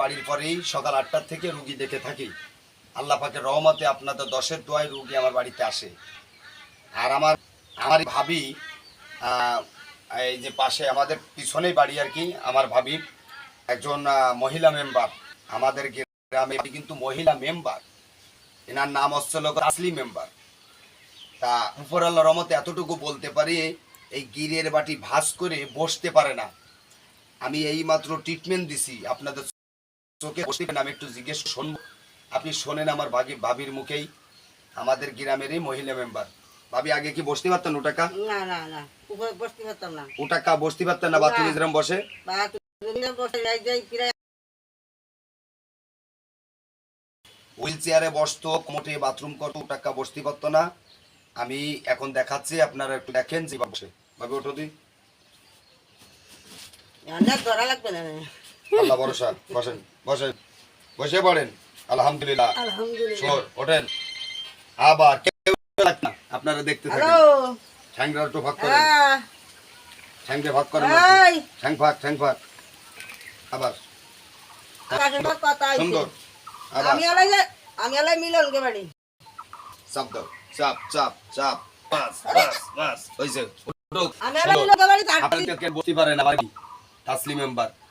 বাড়ির পরেই সকাল আটটার থেকে রুগী দেখে থাকি। আল্লাহ পাকের রহমতে আপনাদের দশের দোয়ায় রুগী আমার বাড়িতে আসে। আর আমার আমার ভাবি এই যে পাশে আমাদের পিছনেই বাড়ি আর কি, আমার ভাবি একজন মহিলা মেম্বার। আমাদের গ্রামে কিন্তু মহিলা মেম্বার। এনার নাম হচ্ছে লোক আসলি মেম্বার। তা উপর আল্লাহ রহমতে এতটুকু বলতে পারি, এই গিরের বাটি ভাস করে বসতে পারে না। আমি এই মাত্র ট্রিটমেন্ট দিছি। আপনাদের চোখে বসতে আমি একটু জিজ্ঞেস শুনব। আপনি শোনেন আমার ভাগি ভাবির মুখেই। আমাদের গ্রামেরই মহিলা মেম্বার ভাবি আগে কি বসতে পারতেন ওটাকা না না না। উপরে বসতে পারতাম না। ওটাকা বসতে পারতেন না? বাথরুমে না। যেরকম বসে? বা তুমি বসে যাই যাই প্রায় হুইল চেয়ারে বসতো মোটে বাথরুম করতো ওটাকা বসতে পারতো না। আমি এখন দেখাচ্ছি আপনারা একটু দেখেন যে বসে। ভাবি ওঠো দি। ধরা লাগবে না। আল্লাহ ভরসা বসেন। বসেন বসে পড়েন। আলহামদুলিল্লাহ। ওঠেন। আবার কেউ না। আপনারা দেখতে থাকেন। ঠ্যাংরা একটু ভাগ করেন। হ্যাঁ। ঠ্যাংকে ভাগ করেন ঠ্যাং ভাগ ঠ্যাং ভাগ আবার। কাকে তো কথা হইছে। সুন্দর। আমি আলাই যে আমি আলাই মিলন কে বাড়ি। চাপ দাও। চাপ চাপ চাপ। বাস বাস বাস। হইছে আমি আলাই মিলন কে বাড়ি আপনাদের কেউ বলতে পারেন আমার কি তাসলিম মেম্বার।